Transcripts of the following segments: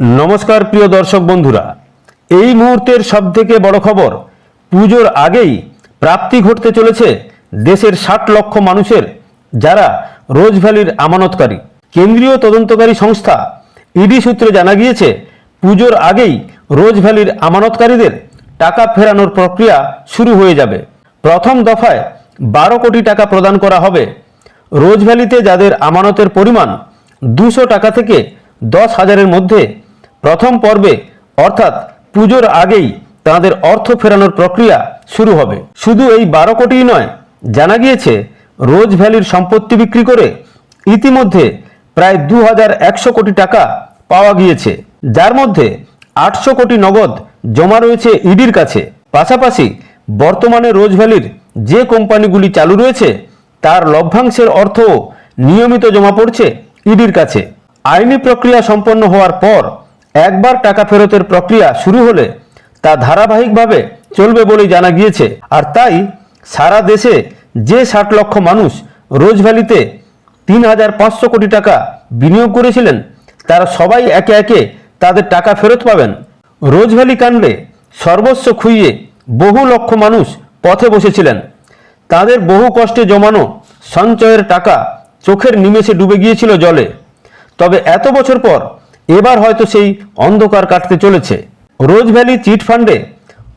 নমস্কার, প্রিয় দর্শক বন্ধুরা। এই মুহূর্তের সবথেকে বড় খবর, পুজোর আগেই প্রাপ্তি ঘটতে চলেছে দেশের ষাট লক্ষ মানুষের, যারা রোজ ভ্যালির আমানতকারী। কেন্দ্রীয় তদন্তকারী সংস্থা ইডি সূত্রে জানা গিয়েছে, পুজোর আগেই রোজ ভ্যালির আমানতকারীদের টাকা ফেরানোর প্রক্রিয়া শুরু হয়ে যাবে। প্রথম দফায় বারো কোটি টাকা প্রদান করা হবে। রোজ ভ্যালিতে যাদের আমানতের পরিমাণ দুশো টাকা থেকে দশ হাজারের মধ্যে প্রথম পর্বে, অর্থাৎ পুজোর আগেই তাদের অর্থ ফেরানোর প্রক্রিয়া শুরু হবে। শুধু এই বারো কোটিই নয়, জানা গিয়েছে রোজ ভ্যালির সম্পত্তি বিক্রি করে ইতিমধ্যে প্রায় দু হাজার একশো কোটি টাকা পাওয়া গিয়েছে। যার মধ্যে আটশো কোটি নগদ জমা রয়েছে ইডির কাছে। পাশাপাশি বর্তমানে রোজ ভ্যালির যে কোম্পানিগুলি চালু রয়েছে, তার লভ্যাংশের অর্থও নিয়মিত জমা পড়ছে ইডির কাছে। আইনি প্রক্রিয়া সম্পন্ন হওয়ার পর একবার টাকা ফেরতের প্রক্রিয়া শুরু হলে তা ধারাবাহিকভাবে চলবে বলেই জানা গিয়েছে। আর তাই সারা দেশে যে ষাট লক্ষ মানুষ রোজ ভ্যালিতে তিন হাজার পাঁচশো কোটি টাকা বিনিয়োগ করেছিলেন, তারা সবাই একে একে তাদের টাকা ফেরত পাবেন। রোজ ভ্যালি কাণ্ডে সর্বস্ব খুইয়ে বহু লক্ষ মানুষ পথে বসেছিলেন। তাদের বহু কষ্টে জমানো সঞ্চয়ের টাকা চোখের নিমেষে ডুবে গিয়েছিল জলে। তবে এত বছর পর এবার হয়তো সেই অন্ধকার কাটতে চলেছে। রোজ ভ্যালি চিট ফান্ডে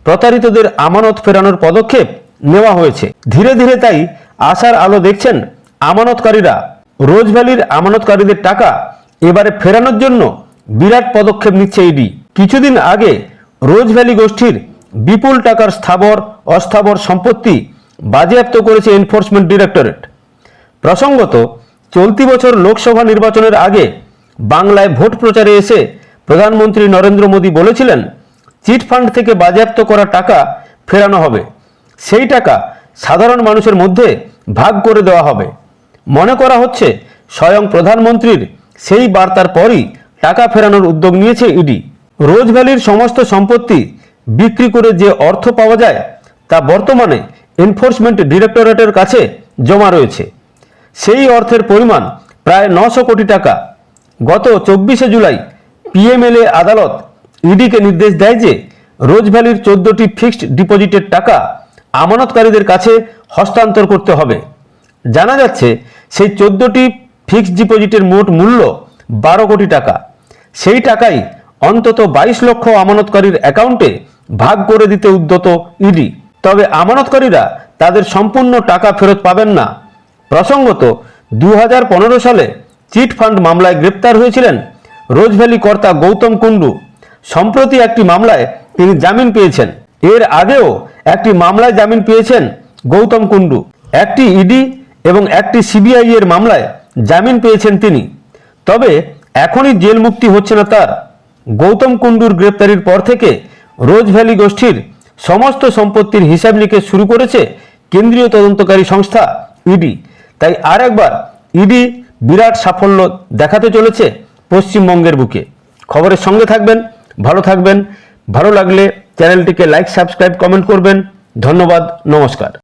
প্রতারিতদের আমানত ফেরানোর পদক্ষেপ নেওয়া হয়েছে। ধীরে ধীরে তাই আশার আলো দেখছেন আমানতকারীরা। রোজ ভ্যালির আমানতকারীদের টাকা এবারে ফেরানোর জন্য বিরাট পদক্ষেপ নিচ্ছে ইডি। কিছুদিন আগে রোজ ভ্যালি গোষ্ঠীর বিপুল টাকার স্থাবর, অস্থাবর সম্পত্তি বাজেয়াপ্ত করেছে এনফোর্সমেন্ট ডিরেক্টরেট। প্রসঙ্গত, চলতি বছর লোকসভা নির্বাচনের আগে বাংলায় ভোট প্রচারে এসে প্রধানমন্ত্রী নরেন্দ্র মোদী বলেছিলেন, চিট ফান্ড থেকে বাজেয়াপ্ত করা টাকা ফেরানো হবে। সেই টাকা সাধারণ মানুষের মধ্যে ভাগ করে দেওয়া হবে। মনে করা হচ্ছে, স্বয়ং প্রধানমন্ত্রীর সেই বার্তার পরই টাকা ফেরানোর উদ্যোগ নিয়েছে ইডি। রোজ ভ্যালির সমস্ত সম্পত্তি বিক্রি করে যে অর্থ পাওয়া যায়, তা বর্তমানে এনফোর্সমেন্ট ডিরেক্টরেটের কাছে জমা রয়েছে। সেই অর্থের পরিমাণ প্রায় নশো কোটি টাকা গত চব্বিশে জুলাই পিএমএলএ আদালত ইডিকে নির্দেশ দেয় যে রোজ ভ্যালির চোদ্দটি ফিক্সড ডিপোজিটের টাকা আমানতকারীদের কাছে হস্তান্তর করতে হবে। জানা যাচ্ছে, সেই চোদ্দটি ফিক্সড ডিপোজিটের মোট মূল্য বারো কোটি টাকা। সেই টাকাই অন্তত বাইশ লক্ষ আমানতকারীর অ্যাকাউন্টে ভাগ করে দিতে উদ্যত ইডি। তবে আমানতকারীরা তাদের সম্পূর্ণ টাকা ফেরত পাবেন না। প্রসঙ্গত দু হাজার পনেরো সালে চিট ফান্ড মামলায় গ্রেপ্তার হয়েছিলেন রোজভ্যালি কর্তা গৌতম কুণ্ডু। সম্প্রতি একটি মামলায় তিনি জামিন পেয়েছেন। এর আগেও একটি মামলায় জামিন পেয়েছেন গৌতম কুণ্ডু। একটি ইডি এবং একটি সিবিআই এর মামলায় জামিন পেয়েছেন তিনি। তবে এখনই জেল মুক্তি হচ্ছে না তার। গৌতম কুণ্ডুর গ্রেপ্তারির পর থেকে রোজ ভ্যালি গোষ্ঠীর সমস্ত সম্পত্তির হিসাব নিকেশ শুরু করেছে কেন্দ্রীয় তদন্তকারী সংস্থা ইডি। তাই আর একবার ইডি বিরাট সাফল্য দেখাতে চলেছে পশ্চিমবঙ্গের বুকে। খবরের সঙ্গে থাকবেন, ভালো থাকবেন, ভালো লাগলে চ্যানেলটিকে লাইক সাবস্ক্রাইব কমেন্ট করবেন। ধন্যবাদ, নমস্কার।